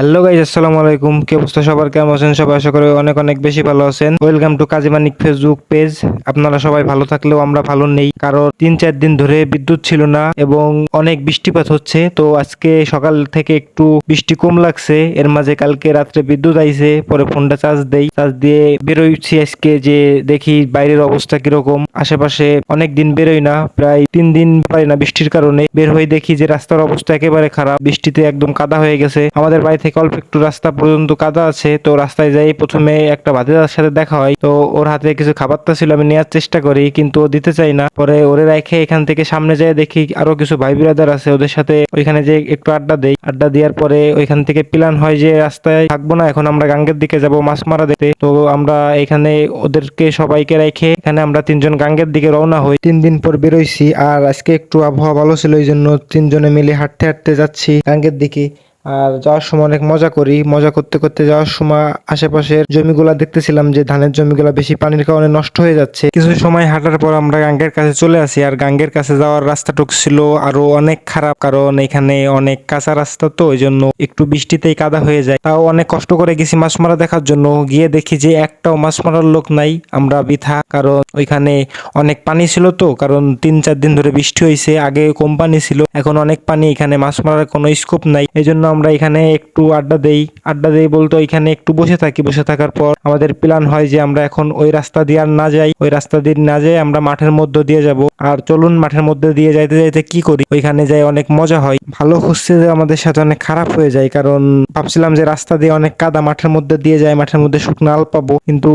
Hello guys আসসালামু আলাইকুম কি অবস্থা? সবার কেমন আছেন? সবাই আশা করি অনেক অনেক বেশি ভালো আছেন। Welcome to Kazimanik Facebook page আপনারা সবাই ভালো থাকলেও আমরা ভালো নেই, কারণ তিন চার দিন ধরে বিদ্যুৎ ছিল না এবং অনেক বৃষ্টিপাত হচ্ছে। তো আজকে সকাল থেকে একটু বৃষ্টি কম লাগছে। এর মাঝে কালকে রাত্রে বিদ্যুৎ আইছে, পরে ফোনটা চার্জ দেই। চার্জ দিয়ে বেরোইছি আজকে যে দেখি বাইরের অবস্থা কীরকম। আশেপাশে অনেক দিন বেরোই না, প্রায় তিন দিন পারি না বৃষ্টির কারণে। বের হয়ে দেখি যে রাস্তার অবস্থা একেবারে খারাপ। বৃষ্টিতে একদম কাদা হয়ে গেছে। আমাদের বাড়ি থেকে অল্প একটু রাস্তা পর্যন্ত কাদা আছে, তো রাস্তায় যাই প্রথমে একটা ভাতিজার সাথে দেখা হয়। তো ওর হাতে কিছু খাবারটা ছিল, আমি নেওয়ার চেষ্টা করি, কিন্তু ও দিতে চাই না। পরে ওরে রেখে এখান থেকে সামনে যাই দেখি আরও কিছু ভাই বিরাদার আছে, ওদের সাথে ওইখানে যে একটু আড্ডা দেই। আড্ডা দেওয়ার পরে ওইখান থেকে প্ল্যান হয় যে রাস্তায় থাকব না, এখন আমরা গাঙ্গের দিকে যাব মাছ মারা দেখতে। তো আমরা এখানে ওদেরকে সবাইকে রেখে এখানে আমরা তিনজন গাঙ্গের দিকে রওনা হই। তিন দিন পর বেরোইছি, আর আজকে একটু আবহাওয়া ভালো ছিল এই জন্য তিনজনে মিলে হাঁটতে হাঁটতে যাচ্ছি গাঙ্গের দিকে। আর যাওয়ার সময় অনেক মজা করি। মজা করতে করতে যাওয়ার সময় আশেপাশের জমিগুলা দেখতেছিলাম যে ধানের জমিগুলা বেশি পানির কারণে নষ্ট হয়ে যাচ্ছে। কিছু সময় হাঁটার পর আমরা গাঙ্গের কাছে চলে আসি আর গাঙ্গের কাছে যাওয়ার রাস্তাটুক ছিল আরও অনেক খারাপ কারণ এখানে অনেক কাঁচা রাস্তা তো ওই জন্য একটু বৃষ্টিতেই কাদা হয়ে যায়। তাও অনেক কষ্ট করে গেছি মাছ মারা দেখার জন্য। গিয়ে দেখি যে একটাও মাছ মারার লোক নাই। আমরা বৃথা কারণ ওইখানে অনেক পানি ছিল তো, কারণ তিন চার দিন ধরে বৃষ্টি হয়েছে আগে কম পানি ছিল, এখন অনেক পানি, এখানে মাছ মারার কোনো স্কোপ নাই। এই জন্য আমরা এখানে একটু আড্ডা দেই। আড্ডা দেই বলতে এখানে একটু বসে থাকি। বসে থাকার পর আমাদের প্ল্যান হয় যে আমরা এখন ওই রাস্তা দিয়ে আর না যাই। ওই রাস্তা দিয়ে না যাই আমরা মাঠের মধ্যে দিয়ে যাব। আর চলুন মাঠের মধ্যে দিয়ে যাইতে যাইতে কি করি? ওইখানে যাই অনেক মজা হয়। ভালো হচ্ছে যে আমাদের সাথে অনেক খারাপ হয়ে যায়। কারণ ভাবছিলাম যে রাস্তা দিয়ে অনেক কাদা মাঠের মধ্যে দিয়ে যায় মাঠের মধ্যে শুকনো আল পাবো। কিন্তু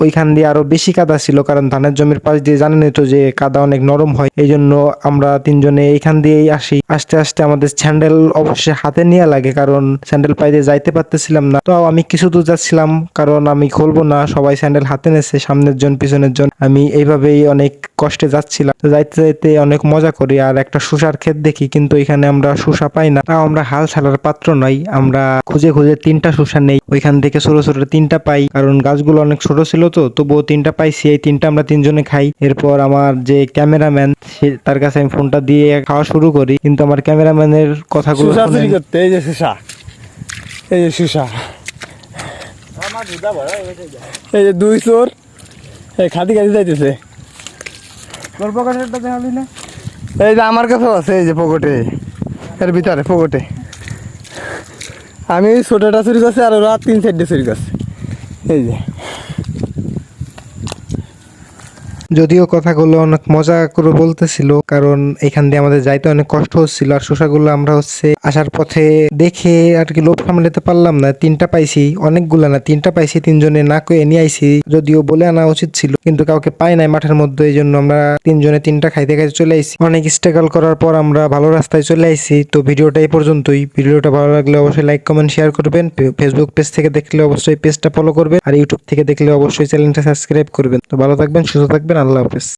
ওইখান দিয়ে আরও বেশি কাদা ছিল। কারণ ধানের জমির পাশ দিয়ে জানেনই তো যে কাদা অনেক নরম হয়। এই জন্য আমরা তিনজনে এইখান দিয়েই আসি। আস্তে আস্তে আমাদের স্যান্ডেল অবশ্যই হাতে নিয়ে লাগে কারণ স্যান্ডেল দিয়ে যাইতে পারতেছিলাম না। তো আমি কিছু দূর যাচ্ছিলাম কারণ আমি খুলবো না সবাই স্যান্ডেল হাতে নেছে সামনের জন পিছনের জন। আমি এইভাবেই অনেক কষ্টে যাচ্ছিলাম। তো যাইতে যাইতে অনেক মজা করি আর একটা শুষার ক্ষেত দেখি কিন্তু এখানে আমরা শুষা পাই না। তাও আমরা হাল ছাড়ার পাত্র নই আমরা খুঁজে খুঁজে তিনটা শুষা নেই। ওইখান থেকে ছোট ছোট তিনটা পাই কারণ গাছগুলো অনেক ছোট ছিল তো তবুও তিনটা পাইছি এই তিনটা আমরা তিনজনে খাই। এরপর আমার যে ক্যামেরাম্যান সে তার কাছে আমি ফোনটা দিয়ে খাওয়া শুরু করি কিন্তু আমার ক্যামেরাম্যানের কথাগুলো সুসা। এই যে সুসা। এই যে দুই চোর এই খাদি খাদি যাইতেছে। এই যে আমার কাছেও আছে এই যে পকেটে এর ভিতরে পকেটে আমি ছোটটা চুরি করছি আর ওরা তিন চারটে চুরি করছে। এই যে। যদিও কথাগুলো অনেক মজা করে বলতেছিল, কারণ এখান দিয়ে আমাদের যাইতে অনেক কষ্ট হচ্ছিল। আর শসাগুলো আমরা হচ্ছে আসার পথে দেখে আর কি লোভ সামলাতে পারলাম না। তিনটা পাইছি, অনেকগুলা না, তিনটা পাইছি, তিনজনে না কয়ে নিয়ে আইছি, যদিও বলে আনা উচিত ছিল, কিন্তু কাউকে পাই নাই মাঠের মধ্যে এই জন্য আমরা তিনজনে তিনটা খাইতে খাইতে চলে আইছি। অনেক স্ট্রাগল করার পর আমরা ভালো রাস্তায় চলে আইছি। তো ভিডিওটা এই পর্যন্তই। ভিডিওটা ভালো লাগলে অবশ্যই লাইক কমেন্ট শেয়ার করবেন। ফেসবুক পেজ থেকে দেখলে অবশ্যই পেজটা ফলো করবেন। আর ইউটিউব থেকে দেখলে অবশ্যই চ্যানেলটা সাবস্ক্রাইব করবেন। তো ভালো থাকবেন, সুস্থ থাকবেন। আল্লাহ হাফেজ।